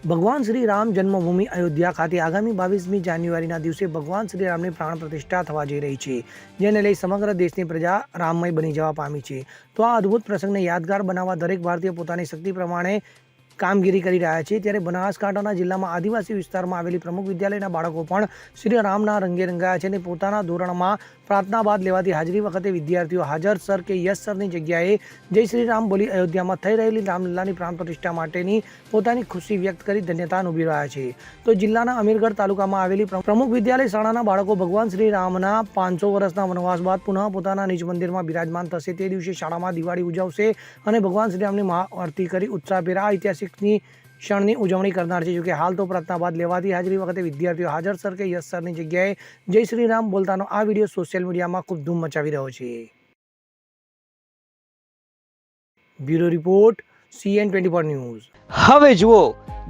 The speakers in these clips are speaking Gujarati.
ભગવાન શ્રી રામ જન્મભૂમિ અયોધ્યા ખાતે આગામી બાવીસમી જાન્યુઆરીના દિવસે ભગવાન શ્રી રામની પ્રાણ પ્રતિષ્ઠા થવા જઈ રહી છે, જેને લઈ સમગ્ર દેશની પ્રજા રામમય બની જવા પામી છે. તો આ અદ્ભુત પ્રસંગને યાદગાર બનાવવા દરેક ભારતીય પોતાની શક્તિ પ્રમાણે કામગીરી કરી રહ્યા છે. ત્યારે બનાસકાંઠાના જિલ્લામાં આદિવાસી વિસ્તારમાં આવેલી પ્રમુખ વિદ્યાલયના બાળકો પણ શ્રી રામના રંગે રંગાયા છે અને પોતાના ધોરણમાં પ્રાર્થના બાદ લેવાતી હાજરી વખતે વિદ્યાર્થીઓ હાજર. સર કે યસ સરની જગ્યાએ જય શ્રી રામ બોલી અયોધ્યામાં થઈ રહેલી રામલીલાની પ્રાણ પ્રતિષ્ઠા માટેની પોતાની ખુશી વ્યક્ત કરી ધન્યતા અનુભવી રહ્યા છે. તો જિલ્લાના અમીરગઢ તાલુકામાં આવેલી પ્રમુખ વિદ્યાલય શાળાના બાળકો ભગવાન શ્રી રામના પાંચસો વર્ષના વનવાસ બાદ પુનઃ પોતાના નિજ મંદિરમાં બિરાજમાન થશે. તે દિવસે શાળામાં દિવાળી ઉજવશે અને ભગવાન શ્રી રામની મહાઆરતી કરી ઉત્સાહભેર આ ઐતિહાસિકની ક્ષણની ઉજવણી કરનાર છે. જોકે હાલ તો પ્રાર્થના બાદ લેવાતી હાજરી વખતે વિદ્યાર્થીઓ હાજર સર કે યસ સરની જગ્યાએ જય શ્રી રામ બોલતાનો આ વીડિયો સોશિયલ મીડિયામાં ખૂબ ધૂમ મચાવી રહ્યો છે. Bureau report, CN twenty four news. હવે જુઓ,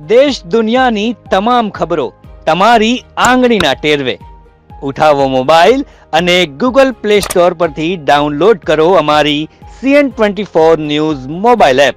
દેશ દુનિયાની તમામ ખબરો તમારી આંગળીના ટેરવે. ઉઠાવો મોબાઈલ અને ગૂગલ પ્લે સ્ટોર પરથી ડાઉનલોડ કરો અમારી CN twenty four news mobile app.